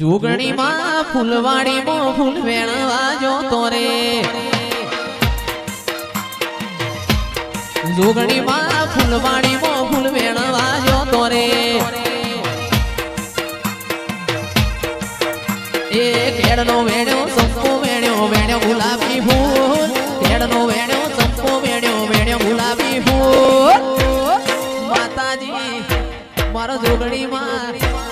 जुगणी माँ फुलवाड़ी मो फूल वेणवा जो तोरे जुगणी माँ फुलवाड़ी मो फूल वेणवा जो तोरे गुलाबी फूल केड़ नो वेणो गुलाबी फूल माता जी मारो जुगणी माँ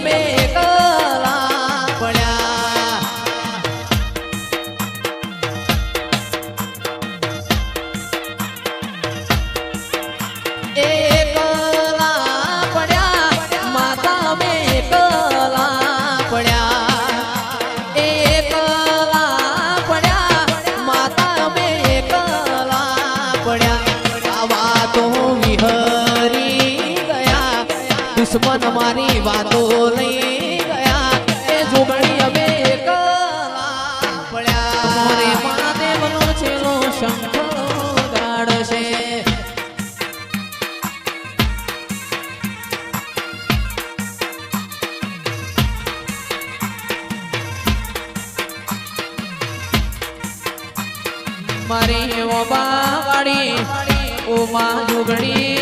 tomato. વાતો લઈ ગયા એ ઝુંબડી અમે મારી ઓબા વાળી ઓમાં ઝુંબડી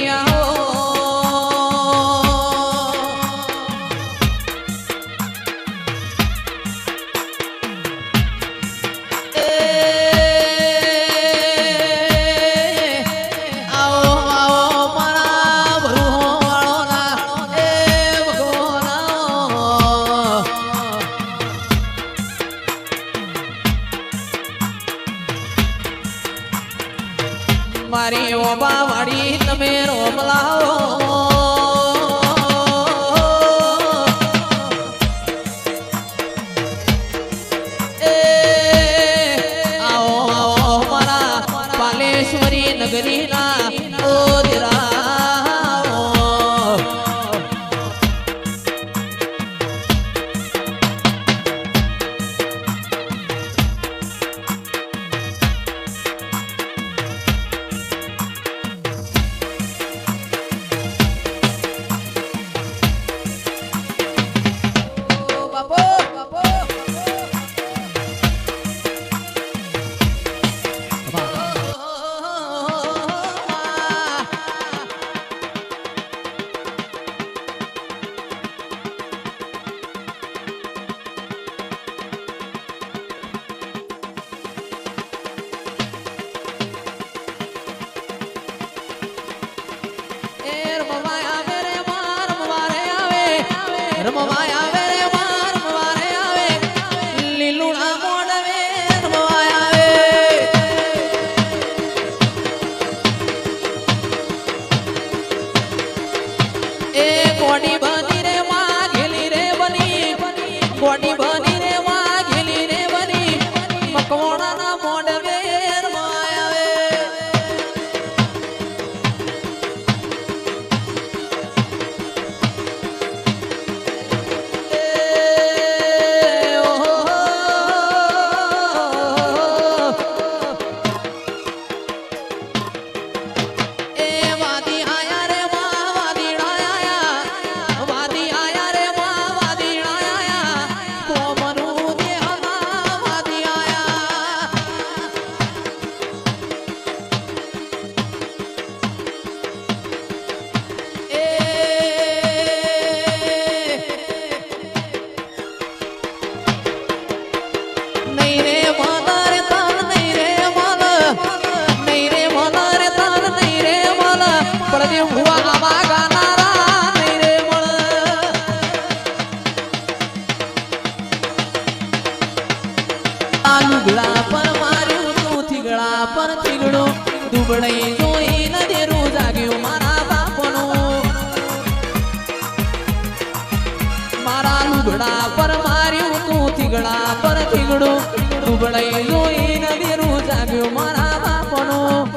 થીગડા પર થીગડું દુબળાઈ જોઈ નદીરું જાગ્યું મારા બાપનું.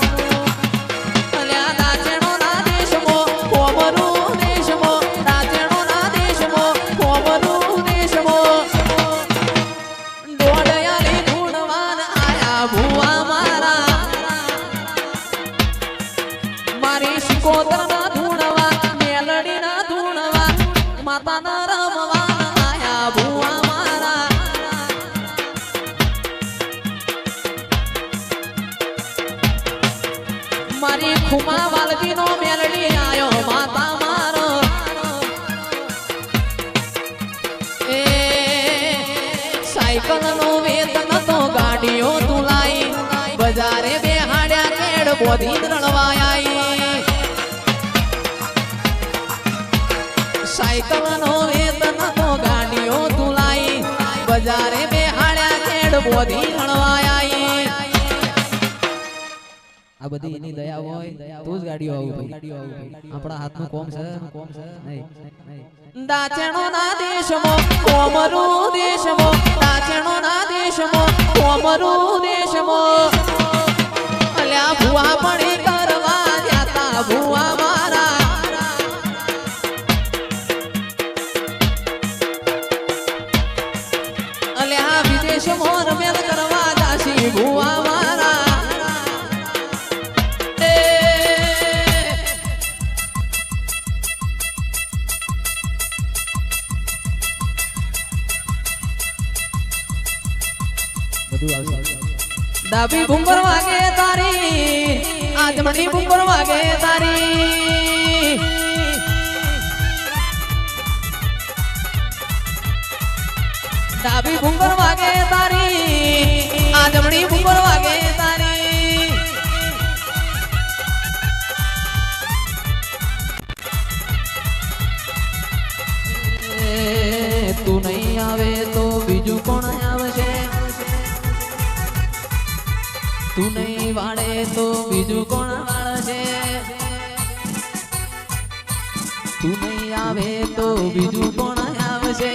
મારા. શિકોતર ધૂણવા મેલડી ના ધૂણવા માતા કેડ બોધી સાયકલ નો વેતન કોમ છે. કોમ છે દેશમો દેશમો. દેશમો. અલ્યા ભુવા પડી કરવા જાતા ભુવા મારા. અલ્યા વિદેશમો રમેલ કરવા જાસી ભુવા મારા. બધું આવશે. ડાબી ભૂંગર વાગે તારી આજમણી ભૂંગર વાગે તારી ડાબી ભૂંગર વાગે તારી આજમણી ભૂંગર વાગે તારી એ તું નહીં આવે તો બીજું કોણ તું નહીં વાળે તો બીજું કોણ વાળશે તું નહીં આવે તો બીજું કોણ આવશે?